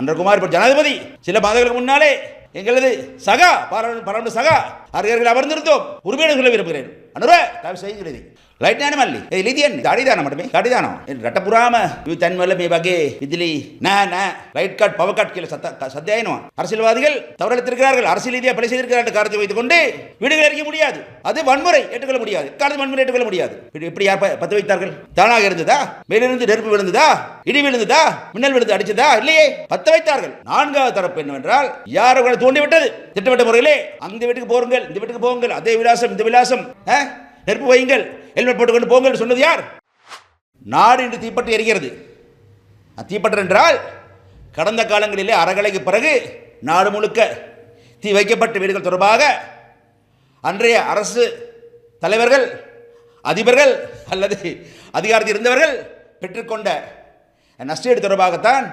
அன்றகுமார் இப்போ ஜனாதிபதி. சில மாதங்களுக்கு முன்னாலே எங்களது சகா பாராளுமன்ற சகா அறிஞர்கள் அமர்ந்திருந்தோம். உரிமையினர் சொல்ல விரும்புகிறேன். அனுர செய்கிறேன் සහිගලදී ලයිට් නෑනේ මල්ලි ඒ ලිදියන්නේ දාඩි දාන මට මේ දාඩි දානවා ඒ රට පුරාම මේ තැන්වල මේ වගේ විදුලි නෑ නෑ லைட் கார்டு பவர் கார்டு கீழே சத்த சத்தியாயினும் அரசியல்வாதிகள் தவறெடுத்திருக்கிறார்கள் அரசியல் ரீதியாக பிழை செய்திருக்கிறார்கள் காரணத்தை வைத்துக் கொண்டு வீடுகள் எரிக்க முடியாது அது வன்முறை ஏற்றுக்கொள்ள முடியாது காரணம் வன்முறை ஏற்றுக்கொள்ள முடியாது இப்படி- இப்படி யார் ப- பத்த வைத்தார்கள் தானாக இருந்ததா மேலிருந்து நெருப்பு விழுந்ததா இடி விழுந்ததா மின்னல் விழுந்து அடிச்சதா இல்லையே பத்த வைத்தார்கள் நான்காவது தரப்பு என்னவென்றால் யார் அவர்களை தூண்டிவிட்டது திட்டமிட்ட முறையிலே அந்த வீட்டுக்கு போருங்கள் இந்த வீட்டுக்கு போங்கள் அதே விலாசம் இந்த விலாசம் ஆ? நெருப்பு வையுங்கள் ஹெல்மெட் போட்டுக்கொண்டு போங்கள் சொன்னது யார்? நாடு இன்று தீப்பட்டு எரிகிறது. தீப்பட்டு என்றால் கடந்த காலங்களிலே அறகலைக்கு பிறகு நாடு முழுக்க தீ வைக்கப்பட்ட வீடுகள் தொடர்பாக அன்றைய அரசு தலைவர்கள் அதிபர்கள் அல்லது அதிகாரத்தில் இருந்தவர்கள் பெற்றுக்கொண்ட நஷ்டஈடு தொடர்பாகத்தான்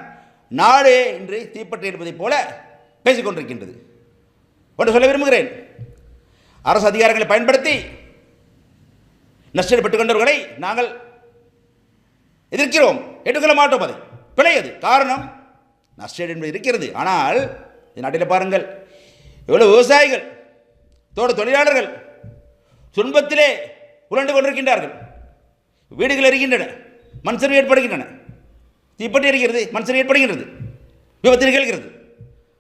நாடு இன்று தீப்பற்றி இருப்பதைப் போல பேசிக்கொண்டிருக்கின்றது. ஒன்று சொல்ல விரும்புகிறேன். அரசு அதிகாரங்களை பயன்படுத்தி நஷ்டீடு பெற்றுக்கொண்டவர்களை நாங்கள் எதிர்க்கிறோம். ஏற்றுக்கொள்ள மாட்டோம் அதை. பிழை அது காரணம் நஷ்டம் என்பது இருக்கிறது. ஆனால் இந்த நாட்டில் பாருங்கள். எவ்வளோ விவசாயிகள் தோட்ட தொழிலாளர்கள் துன்பத்திலே உருண்டு கொண்டிருக்கின்றார்கள். வீடுகள் எரிகின்றன. மண் சரிவு ஏற்படுகின்றன. தீப்பற்றி எரிகிறது. மண் சரிவு ஏற்படுகின்றது. விபத்து நிகழ்கிறது.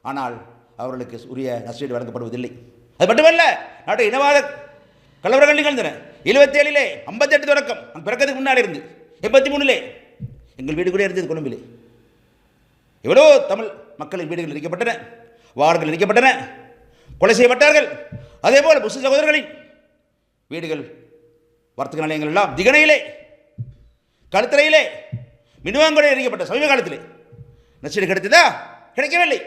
ஆனால் அவர்களுக்கு உரிய நஷ்டீடு வழங்கப்படுவதில்லை. அது மட்டுமல்ல நாட்டு இனவாத கலவரங்கள் நிகழ்ந்தன. எழுபத்தேழிலே ஐம்பத்தெட்டு தொடக்கம். பிறக்கிறதுக்கு முன்னால் இருந்து. எண்பத்தி மூணுலே எங்கள் வீடு கூட இருந்தது கொழும்பிலே. எவ்வளோ தமிழ் மக்களின் வீடுகள் இடிக்கப்பட்டன வார்டுகள் இடிக்கப்பட்டன கொலை செய்யப்பட்டார்கள். அதே போல் முஸ்லிம் சகோதரர்களின் வீடுகள் வர்த்தக நிலையங்கள் எல்லாம் திகனையிலே கழுத்தறையிலே மினுவாங்கொடை எரிக்கப்பட்ட சமீப காலத்திலே. நச்சீடு கிடைத்ததா? கிடைக்கவில்லை.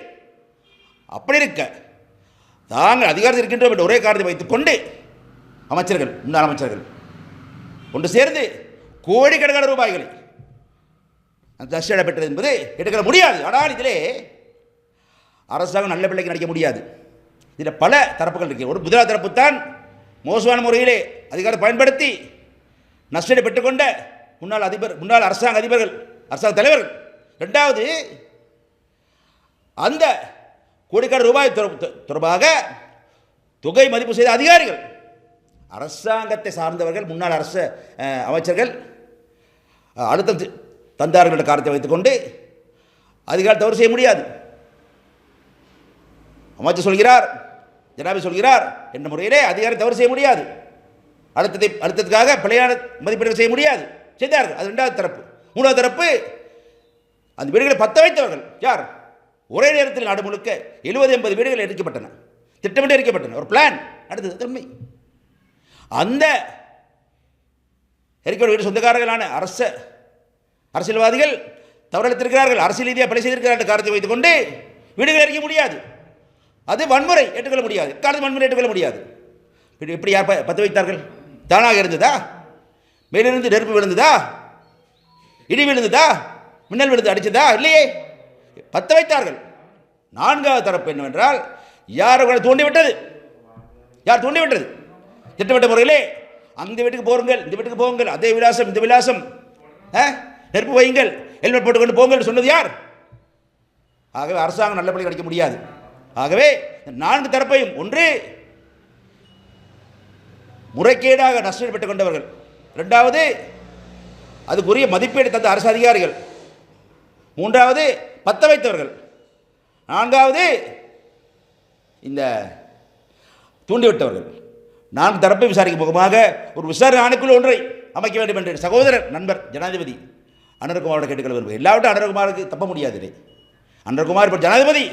அப்படி இருக்க தாங்கள் அதிகாரத்தில் இருக்கின்றோம் என்ற ஒரே காரணத்தை வைத்துக்கொண்டு அமைச்சர்கள் முன்னாள் அமைச்சர்கள். ஒன்று சேர்ந்து கோடிக்கணக்கான ரூபாய்களை அந்த தர்ஷனை பெற்றது என்பது எடுக்க முடியாது. ஆனால் இதிலே அரசாங்கம் நல்ல பிள்ளைக்கு நடிக்க முடியாது. இதில் பல தரப்புகள் இருக்கு. ஒரு முதலாவது தரப்பு தான் மோசமான முறையிலே அதிகாரத்தை பயன்படுத்தி நஷ்டத்தை பெற்றுக்கொண்ட முன்னாள் அதிபர் முன்னாள் அரசாங்க அதிபர்கள் அரசாங்க தலைவர்கள். ரெண்டாவது அந்த கோடிக்கான ரூபாய் தொடர்பாக தொகை மதிப்பு செய்த அதிகாரிகள். அரசாங்கத்தை சார்ந்தவர்கள் முன்னாள் அரசு அமைச்சர்கள் அழுத்தம் தந்தார்கள் என்ற வைத்துக்கொண்டு அதிகாரம் தவறு செய்ய முடியாது. அமைச்சர் சொல்கிறார் ஜனாபதி சொல்கிறார் என்ற முறையிலே அதிகாரம் தவறு செய்ய முடியாது. அழுத்தத்தை அழுத்தத்துக்காக பிழையான மதிப்பீடுகள் செய்ய முடியாது. செய்தார்கள். அது ரெண்டாவது தரப்பு. மூணாவது தரப்பு அந்த வீடுகளை பத்த வைத்தவர்கள். யார்? ஒரே நேரத்தில் நாடு முழுக்க எழுபது எண்பது வீடுகள் எரிக்கப்பட்டன திட்டமிட்டு எரிக்கப்பட்டன ஒரு பிளான் அடுத்தது திறமை. அந்த ஹெரிக்கோட வீடு சொந்தக்காரர்களான அரச அரசியல்வாதிகள் தவறளித்திருக்கிறார்கள் அரசியல் ரீதியாக பணி செய்திருக்கிறார்கள் காரணத்தை வைத்துக்கொண்டு வீடுகள் எரிக்க முடியாது. அது வன்முறை ஏற்றுக்கொள்ள முடியாது. காலத்து வன்முறை ஏற்றுக்கொள்ள முடியாது. எப்படி யார் ப- வைத்தார்கள்? தானாக இருந்ததா? மேலிருந்து நெருப்பு விழுந்ததா? இடி விழுந்ததா? மின்னல் விழுந்து அடித்ததா இல்லையே. பற்ற வைத்தார்கள். நான்காவது தரப்பு என்னவென்றால் யார் அவர்களை தூண்டிவிட்டது யார் தூண்டிவிட்டது திட்டமிட்ட முறையிலே அந்த வீட்டுக்கு போருங்கள் இந்த வீட்டுக்கு போங்கள் அதே விலாசம் இந்த விலாசம். ஆ? நெருப்பு வையுங்கள் ஹெல்மெட் போட்டுக்கொண்டு போங்கள் சொன்னது யார்? ஆகவே அரசாங்கம் நல்லபடி கிடைக்க முடியாது. ஆகவே இந்த நான்கு தரப்பையும் ஒன்று முறைகேடாக நஷ்டம் பெற்றுக் கொண்டவர்கள். ரெண்டாவது அதுக்குரிய மதிப்பீடு தந்த அரசு அதிகாரிகள். மூன்றாவது பத்த வைத்தவர்கள். நான்காவது இந்த தூண்டிவிட்டவர்கள். நான் தரப்பை விசாரிக்கும் முகமாக ஒரு விசாரணை ஆணைக்குழு ஒன்றை அமைக்க வேண்டும் என்று சகோதரர் நண்பர் ஜனாதிபதி அனர்குமாரோட கேட்டுக்கொள்ள விரும்புகிறேன். எல்லாவற்றும் அனர்குமாருக்கு தப்ப முடியாது அனர்குமார் இப்போ ஜனாதிபதி.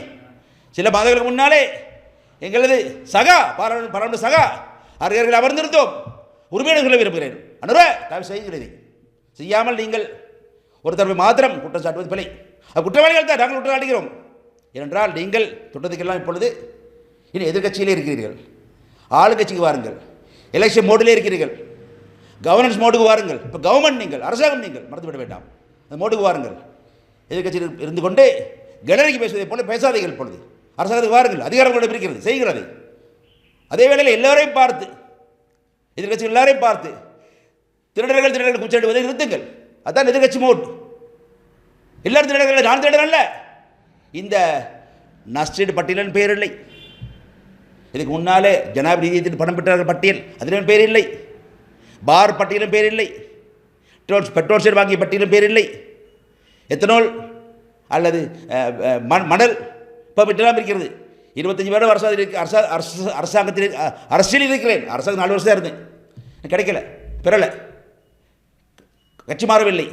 சில மாதங்களுக்கு முன்னாலே எங்களது சகா பாராளுமன்ற பாராளுமன்ற சகா அறிஞர்கள் அமர்ந்திருந்தோம். உரிமையான சொல்ல விரும்புகிறேன். அனுர தயவு செய்கிறது செய்யாமல் நீங்கள் ஒரு தரப்பை மாத்திரம் குற்றம் சாட்டுவது பிழை. அது குற்றவாளிகள் தான் நாங்கள் குற்றம் சாட்டுகிறோம். ஏனென்றால் நீங்கள் தொட்டதுக்கெல்லாம் இப்பொழுது இனி எதிர்கட்சியிலே இருக்கிறீர்கள். ஆளுங்கட்சிக்கு வாருங்கள். எலெக்ஷன் மோடிலே இருக்கிறீர்கள். கவர்னன்ஸ் மோடுக்கு வாருங்கள். இப்போ கவர்மெண்ட் நீங்கள் அரசாங்கம் நீங்கள் மறந்துவிட வேண்டாம். அந்த மோடுக்கு வாருங்கள். எதிர்க்கட்சியில் இருந்து கொண்டே கலரிக்கு பேசுவதை போல பேசாதீர்கள் இப்பொழுது. அரசாங்கத்துக்கு வாருங்கள். அதிகாரம் கொண்டு இருக்கிறது செய்கிறது அதே வேளையில் எல்லாரையும் பார்த்து எதிர்க்கட்சி எல்லாரையும் பார்த்து திருடர்கள் திருடர்கள் குச்சிடுவதை நிறுத்துங்கள். அதான் எதிர்க்கட்சி மோட் எல்லாரும் திருடர்கள் நான் திருடன் அல்ல. இந்த நஷ்டீடு பட்டியலின் பெயர் இல்லை. இதுக்கு முன்னாலே ஜனாதிபதி பணம் பெற்றார்கள் பட்டியல். அதிலும் பேர் இல்லை பார் பட்டியலும் பேர் இல்லை பெட்ரோல் பெட்ரோல் சைடு வாங்கிய பட்டியலும் பேர் இல்லை எத்தனால் அல்லது மண் மணல் பெற்றெல்லாம் இருக்கிறது. இருபத்தஞ்சி வருடம் அரசாதி இருக்கு. அரசா அரசு அரசாங்கத்தில் அரசியல் இருக்கிறேன். அரசாங்கம் நாலு வருஷம் தான் இருந்தேன். கிடைக்கல. பெறலை. கட்சி மாறவில்லை.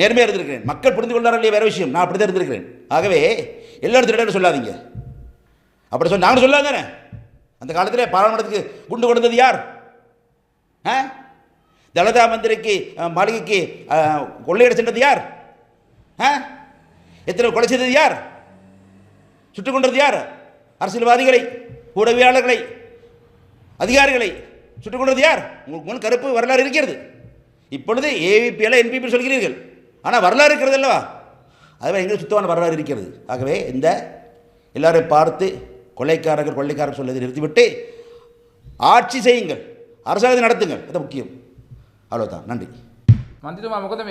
நேர்மையாக இருந்திருக்கிறேன். மக்கள் புரிந்து கொண்டார்கள் இல்லையா வேறு விஷயம். நான் அப்படி தான் இருந்திருக்கிறேன். ஆகவே எல்லா இடத்துல சொல்லாதீங்க. அப்படி சொன்ன நாங்களும் சொல்லாங்க தானே? அந்த காலத்தில் பாராளுமன்றத்துக்கு குண்டு கொடுத்தது யார்? ஆ? தலதா மந்திரிக்கு மாளிகைக்கு கொள்ளையிட சென்றது யார்? ஆ? எத்தனை கொலை செய்தது யார்? சுட்டுக் கொண்டது யார்? அரசியல்வாதிகளை உடவியாளர்களை அதிகாரிகளை சுட்டுக் கொண்டது யார்? உங்களுக்கு முன் கருப்பு வரலாறு இருக்கிறது. இப்பொழுது ஏவிபியில் என்பிபி சொல்கிறீர்கள். ஆனால் வரலாறு இருக்கிறது அல்லவா? அதுவே எங்களுக்கு சுத்தமான வரலாறு இருக்கிறது. ஆகவே இந்த எல்லாரையும் பார்த்து கொள்ளைக்காரர்கள் கொள்ளைக்காரர் சொல்வதை நிறுத்திவிட்டு ஆட்சி செய்யுங்கள் அரசாங்கத்தை நடத்துங்கள் அது முக்கியம் அவ்வளோதான் நன்றி మంత్రితో మా మొక్కద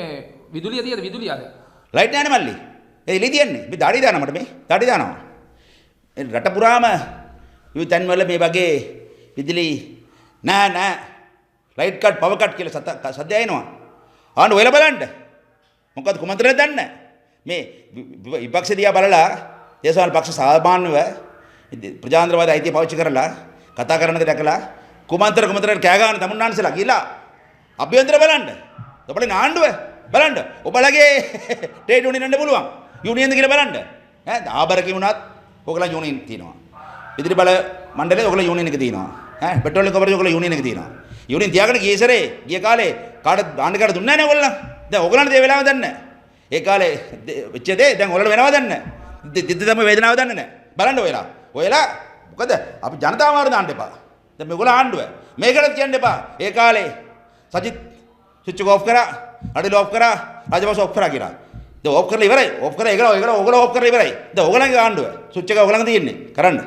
విధులు అది అది విధులు అది లైట్ నానే మళ్ళీ ఇది లిదియండి మీ దాడిదానం అన్నమాట మీ దాడిదానం రటపురామ ఇవి దాని వల్ల మీ బగే విధులి నా నా లైట్ కట్ పవర్ కట్ కిలో సత్త సద్య అయిన అవును వెలబలంట మొక్కద కుమంత్రనే దండ మీ విపక్ష దియా బలల దేశాల పక్ష సామాన్యవ ಪ್ರಜಾಂಧ್ರವಾದ ಐತಿಹಾಸಿಕರಲ್ಲ ಪಾವಚಿಕರಲ್ಲ ಕಥಾಕರಣದ ಲೆಕ್ಕಲ್ಲ ಕುಮಾಂತರ ಕುಮಾಂತರ ಕ್ಯಾಗಾನ ತಮಿಳ್ನಾಡು ಇಲ್ಲ ಅಭ್ಯಂತರ ಬಲಾಂಡ್ ತೊಬಳಿ ನಾಂಡುವೆ ಬಲಾಂಡ್ ಒಬ್ಬಳಗೆ ಟ್ರೇಡ್ ಯೂನಿಯನ್ ಅಂಡೆ ಬುಲುವ ಯೂನಿಯನ್ ದಿಗಿರ ಬಲಾಂಡ್ ಆ ಬರಕ್ಕೆ ಮುನಾತ್ ಹೋಗಲ ಯೂನಿಯನ್ ತೀನೋ ಇದ್ರ ಬಲ ಮಂಡಲೆ ಹೋಗಲ ಯೂನಿಯನ್ಗೆ ತೀನೋ ಹಾಂ ಪೆಟ್ರೋಲ್ ಕೊಬ್ಬರಿ ಹೋಗಲ ಯೂನಿಯನ್ಗೆ ತೀನೋ ಯೂನಿಯನ್ ತಿಯಾಗಣಿಗೆ ಏಸರೇ ಈ ಕಾಲೆ ಕಾಡ ಆಂಡಗಾಡ ದುಣ್ಣಾನೆ ಹೋಗಲ್ಲ ಹೊಗಳಣ್ಣ ವೇಲಾವ തന്നെ ඒ කාලේ වෙච්ච දේ දැන් ඔයාලට වෙනවද නැහැ? දිද්දම වේදනාව දන්නේ නැහැ. බලන්න ඔයාලා. ඔයලා මොකද අපි ජනතාව මාර දාන්න එපා. දැන් මේගොල්ලෝ ආණ්ඩුව. මේකට කියන්න එපා. ඒ කාලේ සජිත් ස්විච් එක ඔෆ් කරා, අඩිල ඔෆ් කරා, රාජපක්ෂ ඔෆ් කරා කියලා. දැන් ඔෆ් කරලා ඉවරයි. ඔෆ් කරලා ඒගොල්ලෝ ඒගොල්ලෝ ඔයගොල්ලෝ ඔෆ් කරලා ඉවරයි. දැන් ඔයගලන්ගේ ආණ්ඩුව. ස්විච් එක ඔයගලන්ගේ තියෙන්නේ. කරන්න.